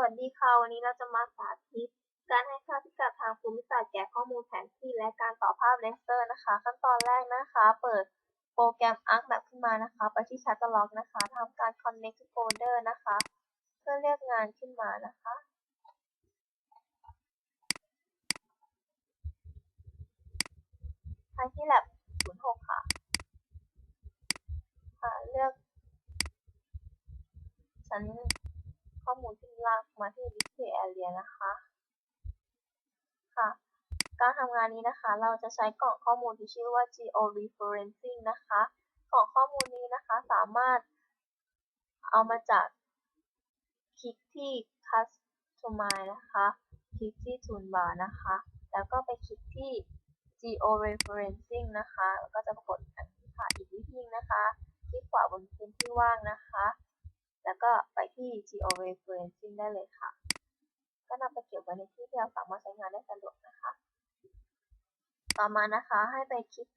วัสดีค่ะ วันนี้เราจะมาสาธิต การให้ค่าพิกัดทางภูมิศาสตร์แก่ข้อมูลแผนที่และการต่อภาพเลสเซอร์นะคะ ขั้นตอนแรกนะคะ เปิดโปรแกรม ArcMap ขึ้นมานะคะ ไปที่ Catalog นะคะทำการ Connect to Folder นะคะ เพื่อเลือกงานขึ้นมานะคะ ไปที่ Lab 06 ค่ะ ค่ะ เลือกชั้นข้อมู ลากมาที่ Display Area นะคะ ค่ะ การทำงานนี้นะคะ เราจะใช้กล่องข้อมูลที่ชื่อว่า Georeferencing นะคะ กล่องข้อมูลนี้นะคะสามารถเอามาจากคลิกที่ Customize นะคะ คลิกที่ Toolbar นะคะ แล้วก็ไปคลิกที่ Georeferencing นะคะ แล้วก็จะปรากฏอันนี้ค่ะ อีกวิธีนะคะ คลิกขวาบนพื้นที่ว่างนะคะ แล้วก็ไปที่ Georeferencing ได้เลยค่ะ ก็นำไปเก็บไว้ในที่ที่เราสามารถใช้งานได้สะดวกนะคะ ต่อมานะคะให้ไปคลิก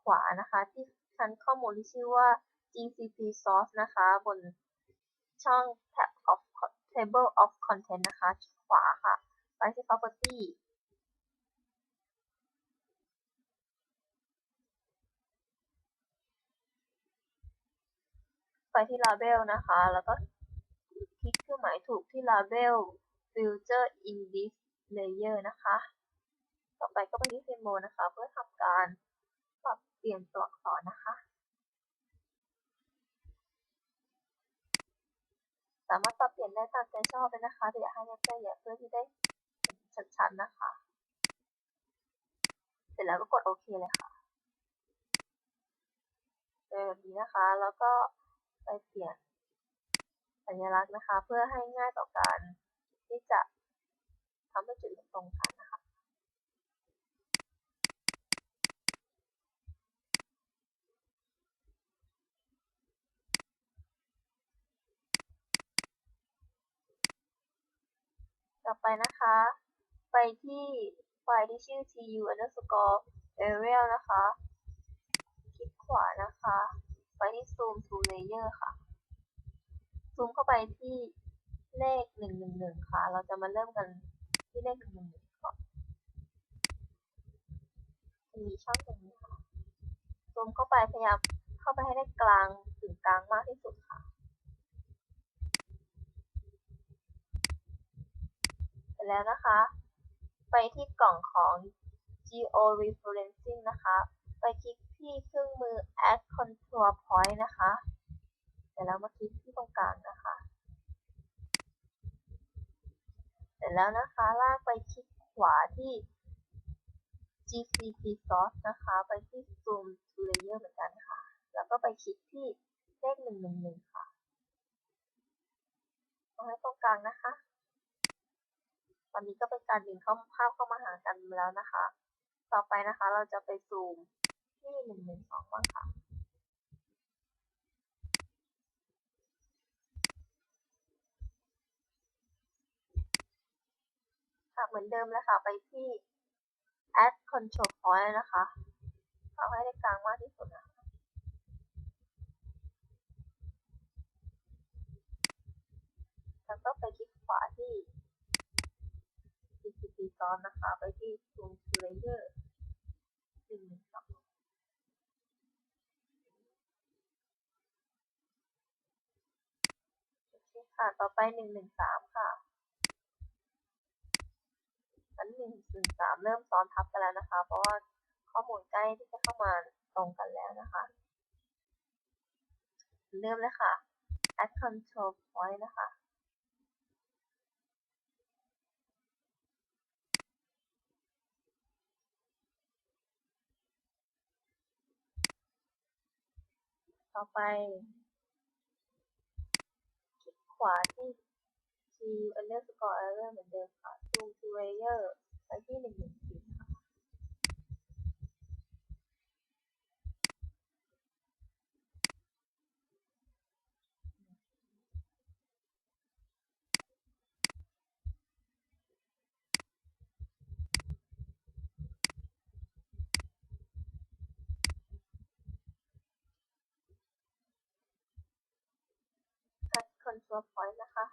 ขวานะคะที่ชั้นข้อมูลที่ชื่อว่า GCP Source นะคะ บนช่อง Tab of Table of Content นะคะ ขวาค่ะ ไปที่ Property ที่ Label นะคะ แล้วก็คลิกเครื่องหมายถูกที่ Label Filter in this layer นะคะ ต่อไปก็ไปที่ Symbol นะคะ เพื่อทำการปรับเปลี่ยนตัวอักษรนะคะ สามารถปรับเปลี่ยนได้ตามใจชอบเลยนะคะแต่อย่าให้แนบแน่เพื่อที่ได้เห็นชัดๆนะคะ เสร็จแล้วก็กดโอเคเลยค่ะเจอแบบนี้นะคะ แล้วก็ ไปเปลี่ยนสัญลักษณ์นะคะ เพื่อให้ง่ายต่อการที่จะทำให้จุดตรงกันนะคะต่อไปนะคะ ไปที่ไฟล์ที่ชื่อ tu underscore aerial นะคะ คลิกขวานะคะ ไปที่ zoom to layer ค่ะ ซูมเข้าไปที่เลข 111 ค่ะ เราจะมาเริ่มกันที่เลข 111 ก่อนจะมีช่องตรงนี้ค่ะ ซูมเข้าไปพยายามเข้าไปให้ได้กลางถึงกลางมากที่สุดค่ะเสร็จแล้วนะคะ ไปที่กล่องของ Georeferencing นะคะ ไปคลิก ที่เครื่องมือ Add Contour Point นะคะ เสร็จแล้วมาคลิกที่ตรงกลางนะคะ เสร็จแล้วนะคะ ลากไปคลิกขวาที่ GCP Source นะคะ ไปที่ Zoom to Layer เหมือนกันค่ะ แล้วก็ไปคลิกที่เลข111ค่ะเอาไว้ตรงกลางนะคะ ตอนนี้ก็เป็นการดึงเข้าภาพเข้ามาหากันแล้วนะคะ ต่อไปนะคะ เราจะไปซูม ที่112บ้างค่ะค่ะเหมือนเดิมเลยค่ะ ไปที่ add control point นะคะเอาให้ได้กลางมากที่สุดนะแล้วก็ไปคลิกขวาที่ GCP Source นะคะ ไปที่ Zoom Layer 112โอเค่ะ ต่อไป113ค่ะอัน113เริ่มซ้อนทับกันแล้วนะคะ เพราะว่าข้อมูลใกล้ที่จะเข้ามาตรงกันแล้วนะคะ เริ่มเลยค่ะ add control point นะคะ ต่อไป ขวาที่ T underscore error เหมือนเดิมค่ะ zoom to layer ไปที่114ค่ะ add ส่วน PowerPoint นะคะ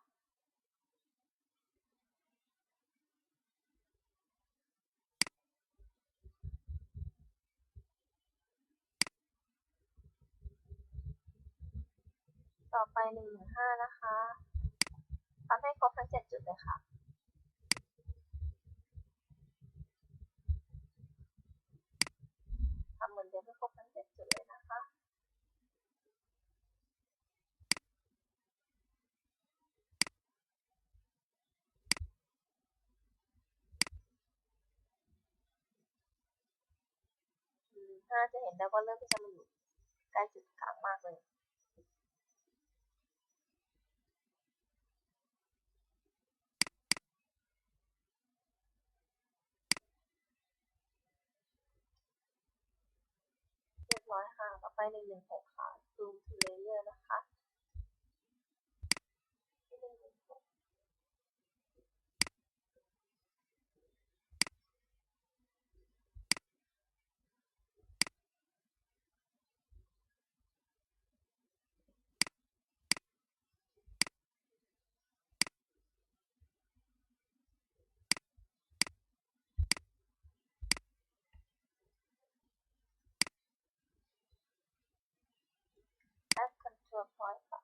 ต่อไป115นะคะทำให้ครบทั้ง7จุดเลยค่ะ ถ้าจะเห็นได้ว่าเริ่มที่จะมาอยู่ใกล้จุดกลางมากเลยเรียบร้อยค่ะ ต่อไปหนึ่งหนึ่งหกค่ะซูมทีเลเยอร์นะคะที่หนึ่งหนึ่งหก add control point ค่ะ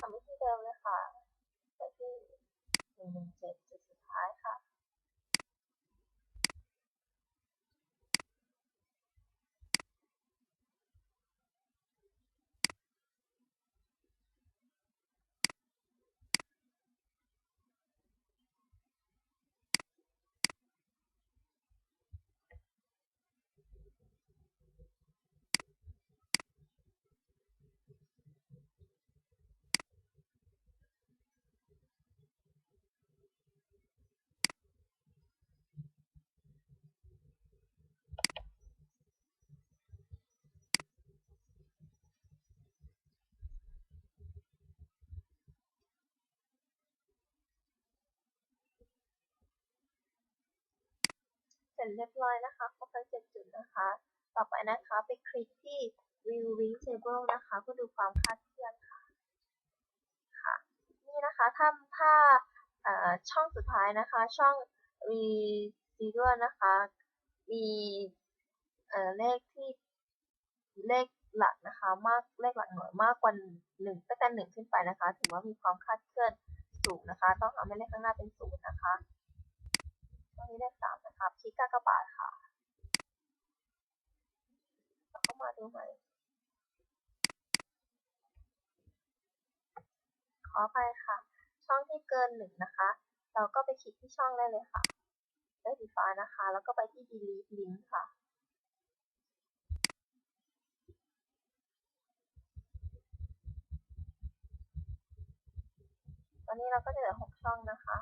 ทำวิธีเดิมเลยค่ะไปที่หนึ่งหนึ่งเจ็ดจุดสุดท้ายค่ะ เสร็จเรียบร้อยนะคะครบทั้งเจ็ดจุดนะคะ ต่อไปนะคะไปคลิกที่ view link table นะคะเพื่อดูความคาดเคลื่อนค่ะค่ะ นี่นะคะถ้าถ้าช่องสุดท้ายนะคะ ช่อง residual นะคะ มีเลขที่เลขหลักนะคะ มากเลขหลักหน่วยมากกว่าหนึ่งตั้งแต่หนึ่งขึ้นไปนะคะ ถือว่ามีความคาดเคลื่อนสูงนะคะ ต้องทำให้เลขข้างหน้าเป็นศูนย์นะคะ ตรงนี้เลขสามนะคะคลิกกากบาทค่ะแล้วก็มาดูใหม่ขอไปค่ะ ช่องที่เกินหนึ่งนะคะ เราก็ไปคลิกที่ช่องได้เลยค่ะได้สีฟ้านะคะ แล้วก็ไปที่ delete link ค่ะตอนนี้เราก็จะเหลือหกช่องนะคะ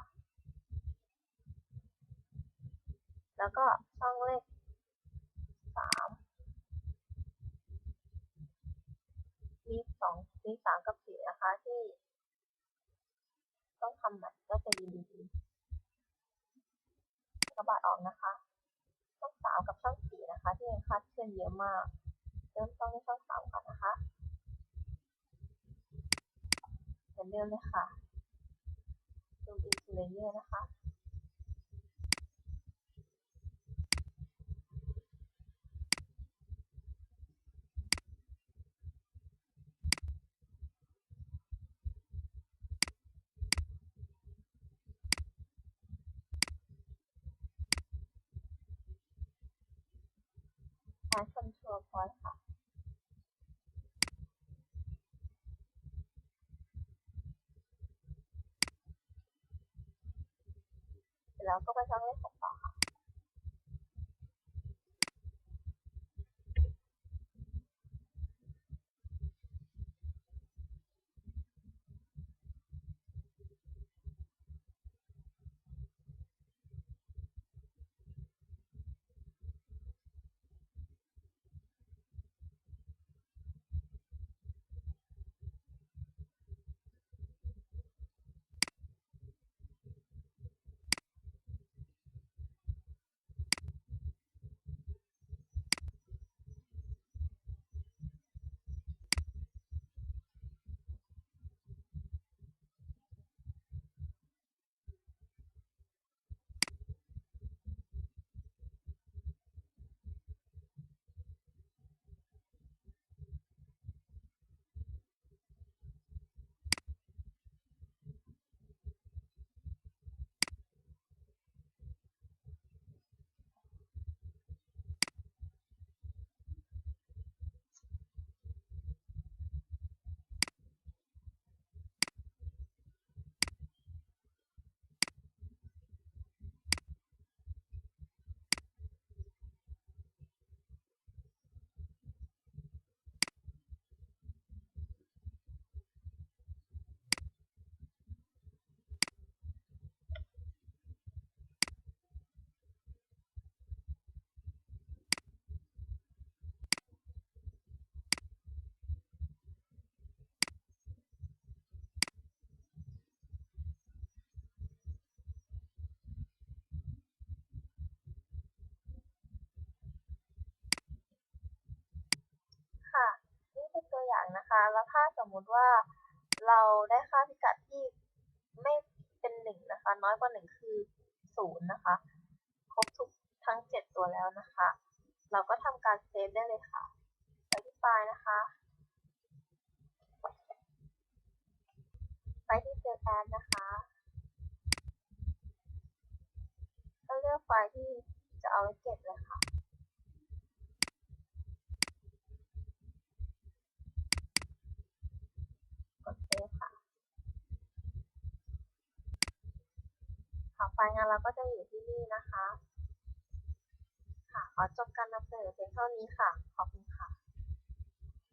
แล้วก็ช่องเลขสามมีสองมีสามกับสี่นะคะที่ ต้องทำใหม่ก็จะดีดีระบาดออกนะคะ ช่องสามกับช่องสี่นะคะ ที่ยังคาดเคลื่อนเยอะมาก เริ่มต้นที่ช่องสามก่อนนะคะเหมือนเดิมเลยค่ะ zoom into layer นะคะ เสร็จแแล้วถ้าสมมุติว่าเราได้ค่าพิกัดที่ไม่เป็นหนึ่งนะคะ น้อยกว่าหนึ่งคือศูนย์นะคะ ครบทุกทั้งเจ็ดตัวแล้วนะคะ เราก็ทำการเซฟได้เลยค่ะ ไปที่ไฟล์นะคะ ไปที่เซฟแอดนะคะ ก็เลือกไฟล์ที่จะเอาไว้เก็บเลยค่ะ กดเซฟค่ะ ค่ะไฟล์งาน เราก็จะอยู่ที่นี่นะคะ ค่ะ ขอจบการนำเสนอเพียงเท่านี้ค่ะ